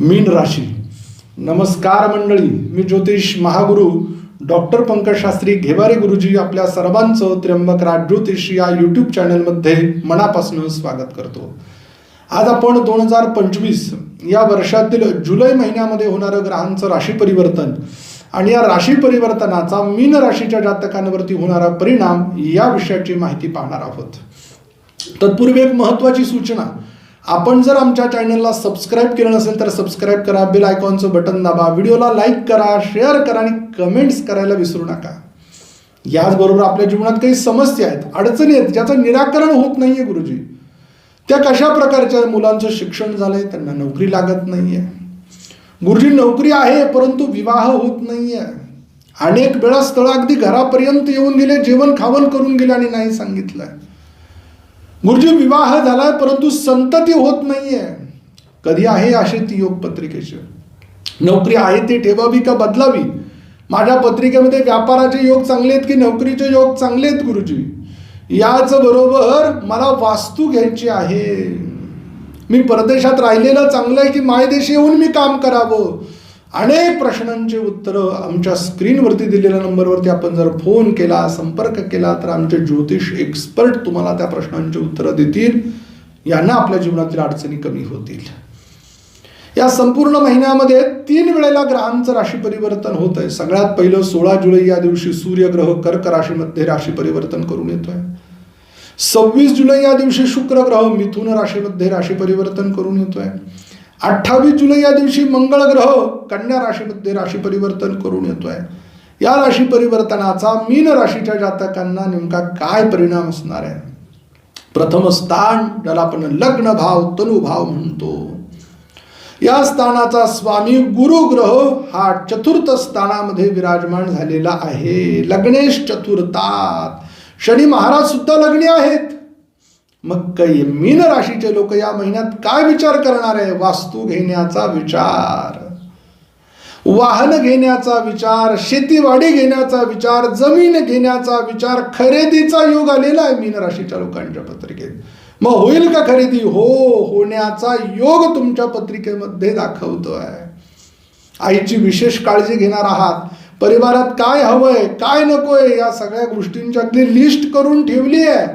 मीन राशी. नमस्कार मंडळी मी ज्योतिष महागुरु डॉक्टर पंकज शास्त्री घेवारे गुरुजी आपल्या सर्वांचं त्र्यंबक राज ज्योतिष या यूट्यूब चॅनलमध्ये मनापासून स्वागत करतो. आज आपण दोन हजार पंचवीस या वर्षातील जुलै महिन्यामध्ये होणारं ग्रहांचं राशी परिवर्तन आणि या राशी परिवर्तनाचा मीन राशीच्या जातकांवरती होणारा परिणाम या विषयाची माहिती पाहणार आहोत. तत्पूर्वी एक महत्त्वाची सूचना. आपण जर आमच्या चॅनलला सबस्क्राईब केलं नसेल तर सबस्क्राईब करा बेल आयकॉनचं बटन दाबा व्हिडिओला लाईक करा शेअर करा आणि कमेंट्स करायला विसरू नका. याचबरोबर आपल्या जीवनात काही समस्या आहेत अडचणी आहेत ज्याचं निराकरण होत नाहीये गुरुजी. त्या कशा प्रकारच्या मुलांचं शिक्षण झालंय त्यांना नोकरी लागत नाहीये. गुरुजी नोकरी आहे परंतु विवाह होत नाहीये. अनेक वेळा स्थळ अगदी घरापर्यंत येऊन गेले जेवण खावण करून गेले आणि नाही सांगितलंय गुरुजी विवाह झालाय परंतु संतती होत नाहीये. कधी आहे अशी ती योग पत्रिकेची? नोकरी आहे ती ठेवावी का बदलावी? माझ्या पत्रिकेमध्ये व्यापाराचे योग चांगले आहेत की नोकरीचे योग चांगले आहेत गुरुजी? याच बरोबर मला वास्तू घ्यायची आहे. मी परदेशात राहिलेलं चांगलं आहे की मायदेशी येऊन मी काम करावं? अनेक प्रश्नांची उत्तरं आमच्या स्क्रीनवरती दिलेल्या नंबरवरती आपण जर फोन केला संपर्क केला तर आमचे ज्योतिष एक्सपर्ट तुम्हाला त्या प्रश्नांची उत्तरं देतील. यांना आपल्या जीवनातील अडचणी कमी होतील. या संपूर्ण महिन्यामध्ये तीन वेळेला ग्रहांचं राशी परिवर्तन होत आहे सगळ्यात पहिलं सोळा जुलै या दिवशी सूर्यग्रह कर्क राशीमध्ये राशी परिवर्तन करून येतोय. सव्वीस जुलै या दिवशी शुक्र ग्रह मिथुन राशीमध्ये राशी परिवर्तन करून येतोय. अठ्ठावीस जुलै या दिवशी मंगळ ग्रह कन्या राशीमध्ये राशी परिवर्तन करून येतोय. या राशी परिवर्तनाचा मीन राशीच्या जातकांना नेमका काय परिणाम असणार आहे? प्रथम स्थान ज्याला आपण लग्न भाव तनुभाव म्हणतो. या स्थानाचा स्वामी गुरु ग्रह हा चतुर्थ स्थानामध्ये विराजमान झालेला आहे. लग्नेश चतुर्थात. शनी महाराज सुद्धा लग्नी आहेत. मग काही मीन राशीचे लोक या महिन्यात काय विचार करणार आहे? वास्तू घेण्याचा विचार. वाहन घेण्याचा विचार शेतीवाडी घेण्याचा विचार जमीन घेण्याचा विचार खरेदीचा योग आलेला आहे मीन राशीच्या लोकांच्या पत्रिकेत. मग होईल का खरेदी? हो होण्याचा योग तुमच्या पत्रिकेमध्ये दाखवतोय. आईची विशेष काळजी घेणार आहात. परिवारात काय हवंय काय नकोय या सगळ्या गोष्टींची अगदी लिस्ट करून ठेवली आहे.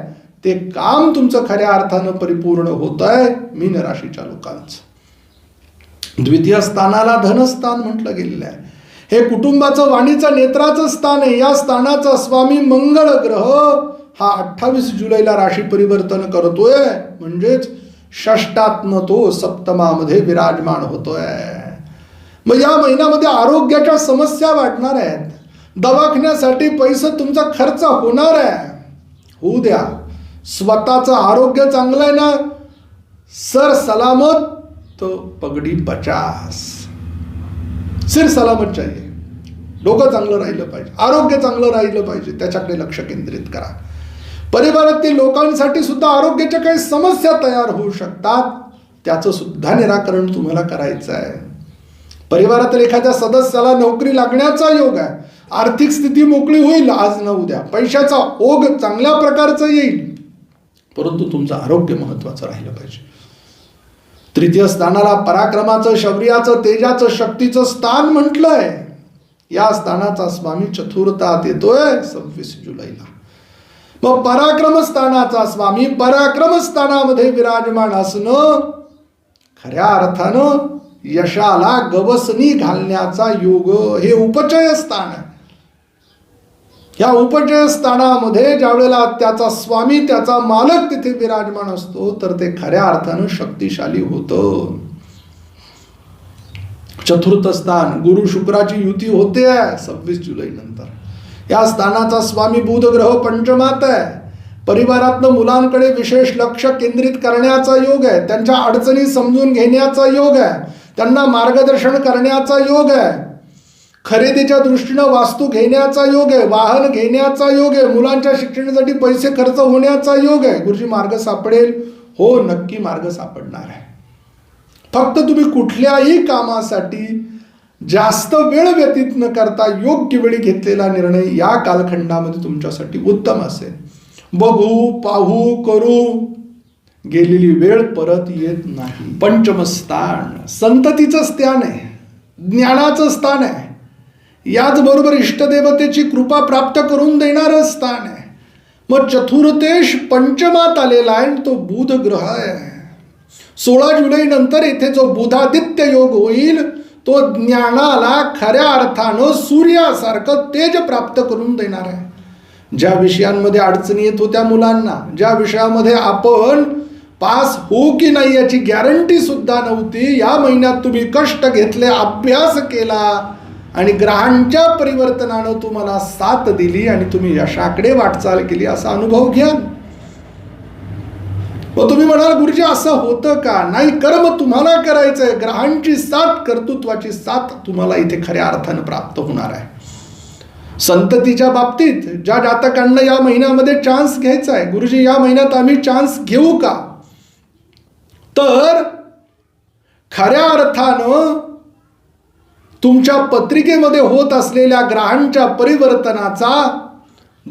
ते काम तुमचं खऱ्या अर्थानं परिपूर्ण होत आहे मीन राशीच्या लोकांचं. द्वितीय स्थानाला धनस्थान म्हटलं गेलेलं आहे. हे कुटुंबाचं वाणीचं नेत्राचं स्थान आहे. या स्थानाचा स्वामी मंगळ ग्रह हा अठ्ठावीस जुलैला राशी परिवर्तन करतोय. म्हणजेच षष्टात्म तो सप्तमामध्ये विराजमान होतोय. मग या महिन्यामध्ये आरोग्याच्या समस्या वाढणार आहेत. दवाखान्यासाठी पैसे तुमचा खर्च होणार आहे. होऊ द्या. स्वतःचं आरोग्य चांगलं आहे ना? सर सलामत तो पगडी पचास. सिर सलामत चाहिए. डोकं चांगलं राहिलं पाहिजे. आरोग्य चांगलं राहिलं पाहिजे. त्याच्याकडे लक्ष केंद्रित करा. परिवारातील लोकांसाठी सुद्धा आरोग्याच्या काही समस्या तयार होऊ शकतात. त्याचं सुद्धा निराकरण तुम्हाला करायचं आहे. परिवारातील एखाद्या सदस्याला नोकरी लागण्याचा योग आहे. आर्थिक स्थिती मोकळी होईल आज न उद्या. पैशाचा ओघ चांगल्या प्रकारचा येईल. परंतु तुमचं आरोग्य महत्वाचं राहिलं पाहिजे. तृतीय स्थानाला पराक्रमाचं शौर्याचं तेजाचं शक्तीचं स्थान म्हटलंय. या स्थानाचा स्वामी चतुर्थात येतोय सव्वीस जुलैला. मग पराक्रम स्थानाचा स्वामी पराक्रम स्थानामध्ये विराजमान असणं खऱ्या अर्थानं यशाला गवसनी घालण्याचा योग हे उपचय स्थान आहे या उपचय स्थानामध्ये ज्यावेळेला त्याचा स्वामी त्याचा मालक तिथे विराजमान असतो तर ते खऱ्या अर्थानं शक्तिशाली होतं. चतुर्थ स्थान गुरु शुक्राची युती होते आहे सव्वीस जुलै नंतर. या स्थानाचा स्वामी बुध ग्रह पंचमात आहे. परिवारातनं मुलांकडे विशेष लक्ष केंद्रित करण्याचा योग आहे त्यांच्या अडचणी समजून घेण्याचा योग आहे. त्यांना मार्गदर्शन करण्याचा योग आहे. खरेदीच्या दृष्टीनं वास्तू घेण्याचा योग आहे वाहन घेण्याचा योग आहे मुलांच्या शिक्षणासाठी पैसे खर्च होण्याचा योग आहे. गुरुजी मार्ग सापडेल? हो नक्की मार्ग सापडणार आहे. फक्त तुम्ही कुठल्याही कामासाठी जास्त वेळ व्यतीत न करता योग्य वेळी घेतलेला निर्णय या कालखंडामध्ये तुमच्यासाठी उत्तम असेल. बघू पाहू करू. गेलेली वेळ परत येत नाही. पंचम स्थान संततीचं स्थान आहे ज्ञानाचं स्थान आहे. याचबरोबर इष्टदेवतेची कृपा प्राप्त करून देणारं स्थान आहे. मग चतुर्थेश पंचमात आलेला आहे तो बुध ग्रह आहे. सोळा जुलै नंतर इथे जो बुधादित्य योग होईल तो ज्ञानाला खऱ्या अर्थानं सूर्यासारखं तेज प्राप्त करून देणार आहे. ज्या विषयांमध्ये अडचणी येत होत्या मुलांना ज्या विषयामध्ये आपण पास हो की नाही याची गॅरंटी सुद्धा नव्हती. या महिन्यात तुम्ही कष्ट घेतले अभ्यास केला आणि ग्रहांच्या परिवर्तनानं तुम्हाला साथ दिली आणि तुम्ही यशाकडे वाटचाल केली असा अनुभव घ्या. मग तुम्ही म्हणाल गुरुजी असं होतं का? नाही कर्म तुम्हाला करायचंय. ग्रहांची साथ कर्तृत्वाची साथ तुम्हाला इथे खऱ्या अर्थानं प्राप्त होणार आहे. संततीच्या बाबतीत ज्या जातकांना या महिन्यामध्ये चान्स घ्यायचा आहे गुरुजी या महिन्यात आम्ही चान्स घेऊ का? तर खऱ्या अर्थानं तुमच्या पत्रिकेमध्ये होत असलेल्या ग्रहांच्या परिवर्तनाचा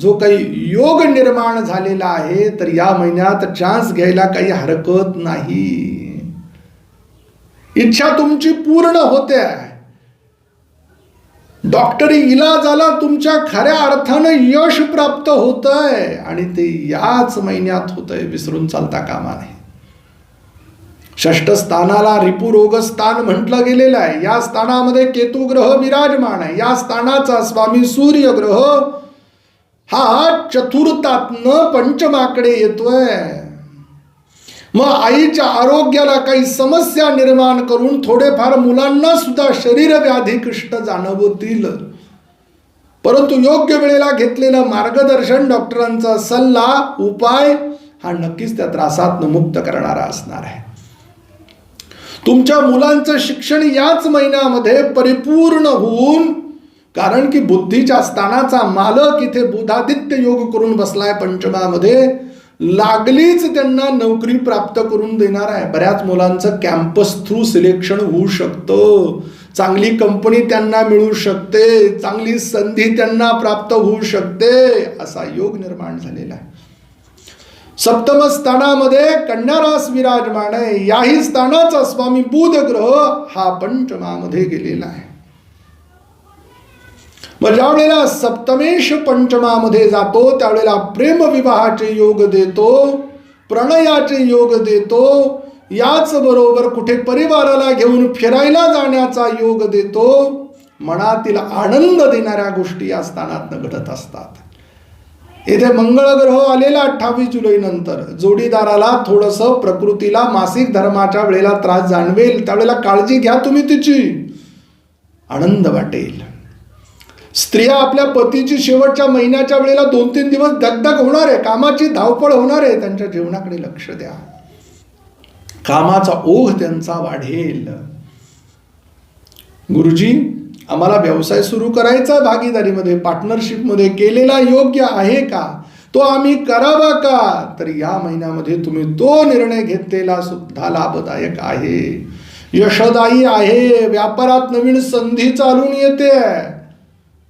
जो काही योग निर्माण झालेला आहे तर या महिन्यात चान्स घ्यायला काही हरकत नाही. इच्छा तुमची पूर्ण होते. डॉक्टरी इलाजाला तुमच्या खऱ्या अर्थानं यश प्राप्त होत आहे आणि ते याच महिन्यात होत आहे विसरून चालता कामा नये. षष्ठ स्थानाला रिपुरोग स्थान म्हटलं गेलेलं आहे. या स्थानामध्ये केतू ग्रह विराजमान आहे. या स्थानाचा स्वामी सूर्य ग्रह हा चतुर्थातनं पंचमाकडे येतोय. मग आईच्या आरोग्याला काही समस्या निर्माण करून थोडेफार मुलांना सुद्धा शरीर व्याधी कष्ट जाणवतील. परंतु योग्य वेळेला घेतलेलं मार्गदर्शन डॉक्टरांचा सल्ला उपाय हा नक्कीच त्या त्रासात मुक्त करणारा असणार आहे. तुमच्या मुलांचं शिक्षण याच महिन्यामध्ये परिपूर्ण होऊन कारण की बुद्धीच्या स्थानाचा मालक इथे बुधादित्य योग करून बसलाय पंचमामध्ये लागलीच त्यांना नोकरी प्राप्त करून देणार आहे. बऱ्याच मुलांचं कॅम्पस थ्रू सिलेक्शन होऊ शकतं. चांगली कंपनी त्यांना मिळू शकते. चांगली संधी त्यांना प्राप्त होऊ शकते. असा योग निर्माण झालेला आहे. सप्तम स्थानामध्ये कन्यारास विराजमान आहे याही स्थानाचा स्वामी बुध ग्रह हा पंचमामध्ये गेलेला आहे. मग ज्या वेळेला सप्तमेश पंचमामध्ये जातो त्यावेळेला प्रेमविवाहाचे योग देतो प्रणयाचे योग देतो याच बरोबर कुठे परिवाराला घेऊन फिरायला जाण्याचा योग देतो मनातील आनंद देणाऱ्या गोष्टी या स्थानातनं घडत असतात. येथे मंगळग्रह आलेला अठ्ठावीस जुलै नंतर. जोडीदाराला थोडंसं प्रकृतीला मासिक धर्माच्या वेळेला त्रास जाणवेल त्यावेळेला काळजी घ्या तुम्ही तिची. आनंद वाटेल. स्त्रिया आपल्या पतीची शेवटच्या महिन्याच्या वेळेला दोन तीन दिवस दगदग होणार आहे. कामाची धावपळ होणार आहे. त्यांच्या जीवनाकडे लक्ष द्या. कामाचा ओघ त्यांचा वाढेल. गुरुजी आम्हाला व्यवसाय सुरू करायचा भागीदारीमध्ये पार्टनरशिपमध्ये केलेला योग्य आहे का? तो आम्ही करावा का? तर या महिन्यामध्ये तुम्ही तो निर्णय घेतलेला सुद्धा लाभदायक आहे. यशदायी आहे. व्यापारात नवीन संधी चालून येते.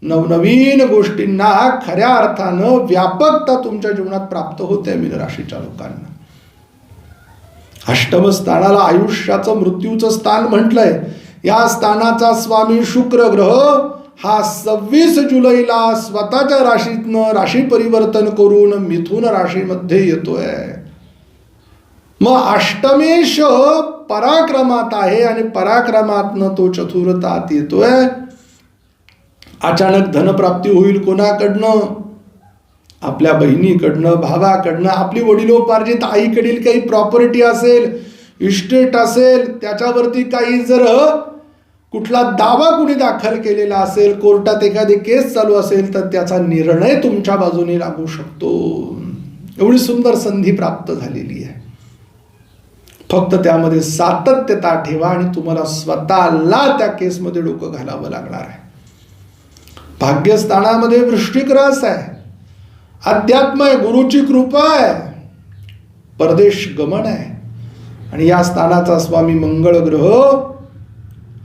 नवनवीन गोष्टींना खऱ्या अर्थानं व्यापकता तुमच्या जीवनात प्राप्त होते मीन राशीच्या लोकांना अष्टम स्थानाला आयुष्याचं मृत्यूचं स्थान म्हटलंय. या स्थानाचा स्वामी शुक्र ग्रह हा सव्वीस जुलैला स्वतःच्या राशीतनं राशी परिवर्तन करून मिथुन राशीमध्ये येतोय. मग अष्टमेश पराक्रमात आहे आणि पराक्रमातनं तो चतुर्थात येतोय. अचानक धनप्राप्ती होईल कोणाकडनं? आपल्या बहिणीकडनं भावाकडनं आपली वडिलोपार्जित आईकडील काही प्रॉपर्टी असेल इस्टेट असेल त्याच्यावरती काही जर कुठला दावा कुणी दाखल केलेला असेल कोर्टात एखादी केस चालू असेल तर त्याचा निर्णय तुमच्या बाजूने लागू शकतो. एवढी सुंदर संधी प्राप्त झालेली आहे. फक्त त्यामध्ये सातत्यता ठेवा आणि तुम्हाला स्वतःला त्या केसमध्ये डोकं घालावं लागणार आहे. भाग्यस्थानामध्ये वृष्टिक रस आहे. अध्यात्म आहे गुरुची कृपा आहे. परदेश गमन आहे. आणि या स्थानाचा स्वामी मंगळ ग्रह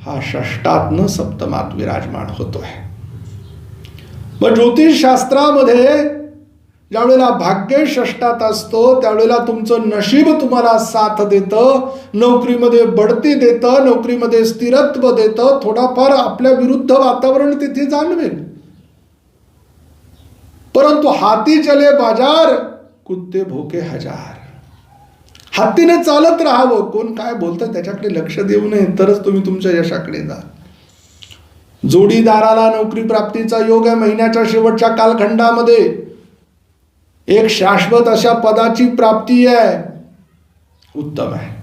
हा षष्टातनं सप्तमात विराजमान होतोय. मग ज्योतिषशास्त्रामध्ये ज्यावेळेला भाग्य षष्टात असतो त्यावेळेला तुमचं नशीब तुम्हाला साथ देतं नोकरीमध्ये बढती देतं नोकरीमध्ये स्थिरत्व देतं थोडाफार आपल्या विरुद्ध वातावरण तिथे जाणवेल. परंतु हाती चले बाजार कुत्ते भोके हजार. हत्तीने चालत राहावं. कोण काय बोलतं त्याच्याकडे लक्ष देऊ नये तरच तुम्ही तुमच्या यशाकडे जा. जोडीदाराला नोकरी प्राप्तीचा योग आहे महिन्याच्या शेवटच्या कालखंडामध्ये. एक शाश्वत अशा पदाची प्राप्ती आहे. उत्तम आहे.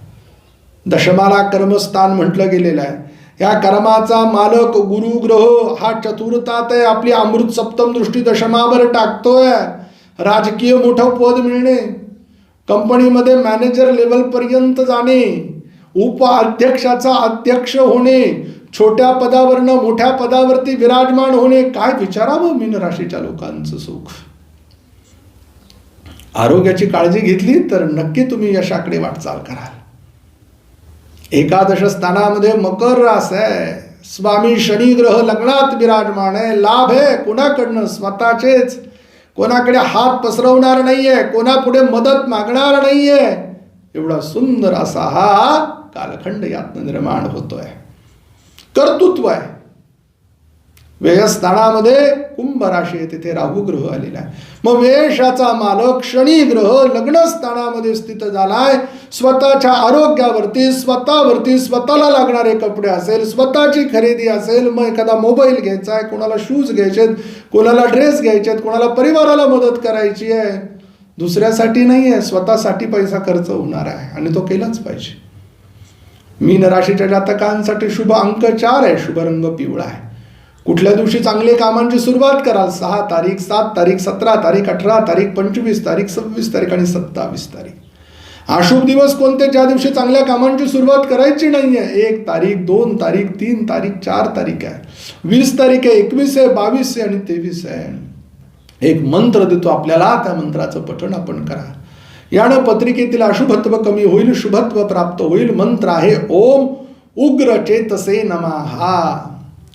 दशमाला कर्मस्थान म्हटलं गेलेलं आहे. या कर्माचा मालक गुरु ग्रह हा चतुर्थात आहे. आपली अमृत सप्तम दृष्टी दशमावर टाकतोय. राजकीय मोठं पद मिळणे. कंपनीमध्ये मॅनेजर लेवलपर्यंत जाणे उपाध्यक्षाचा अध्यक्ष होणे छोट्या पदावरनं मोठ्या पदावरती विराजमान होणे काय विचारावं मीन राशीच्या लोकांचं सुख? आरोग्याची काळजी घेतली तर नक्की तुम्ही यशाकडे वाटचाल कराल. एकादश स्थानामध्ये मकर रास आहे. स्वामी शनी ग्रह लग्नात विराजमान आहे. लाभ आहे. कोणाकडनं? स्वतःचेच. कोणाकडे हात पसरवणार नाहीये कोणापुढे मदत मागणार नाहीये. एवढा सुंदर असा हा कालखंड यातनं निर्माण होतोय. कर्तृत्व आहे. व्ययस्थानामध्ये कुंभ राशी आहे तिथे राहू ग्रह आलेला आहे. मग वेशाचा मालक शनी ग्रह लग्न स्थानामध्ये स्थित झालाय. स्वतःच्या आरोग्यावरती स्वतःवरती स्वतःला लागणारे कपडे असेल स्वतःची खरेदी असेल मग एखादा मोबाईल घ्यायचा आहे कोणाला शूज घ्यायचे कोणाला ड्रेस घ्यायचे आहेत कोणाला परिवाराला मदत करायची आहे. दुसऱ्यासाठी नाही आहे स्वतःसाठी पैसा खर्च होणार आहे आणि तो केलाच पाहिजे. मीन राशीच्या जातकांसाठी शुभ अंक चार आहे शुभ रंग पिवळा आहे. कुठल्या दिवशी चांगले कामांची सुरुवात कराल? सहा तारीख सात तारीख सतरा तारीख अठरा तारीख पंचवीस तारीख सव्वीस तारीख आणि सत्तावीस तारीख. अशुभ दिवस कोणते ज्या दिवशी चांगल्या कामांची सुरुवात करायची नाही आहे एक तारीख दोन तारीख तीन तारीख चार तारीख आहे. वीस तारीख आहे एकवीस आहे बावीस आहे आणि तेवीस आहे. एक मंत्र देतो आपल्याला त्या मंत्राचं पठण आपण करा. यानं पत्रिकेतील अशुभत्व कमी होईल शुभत्व प्राप्त होईल. मंत्र आहे ओम उग्र चेतसे नमहा.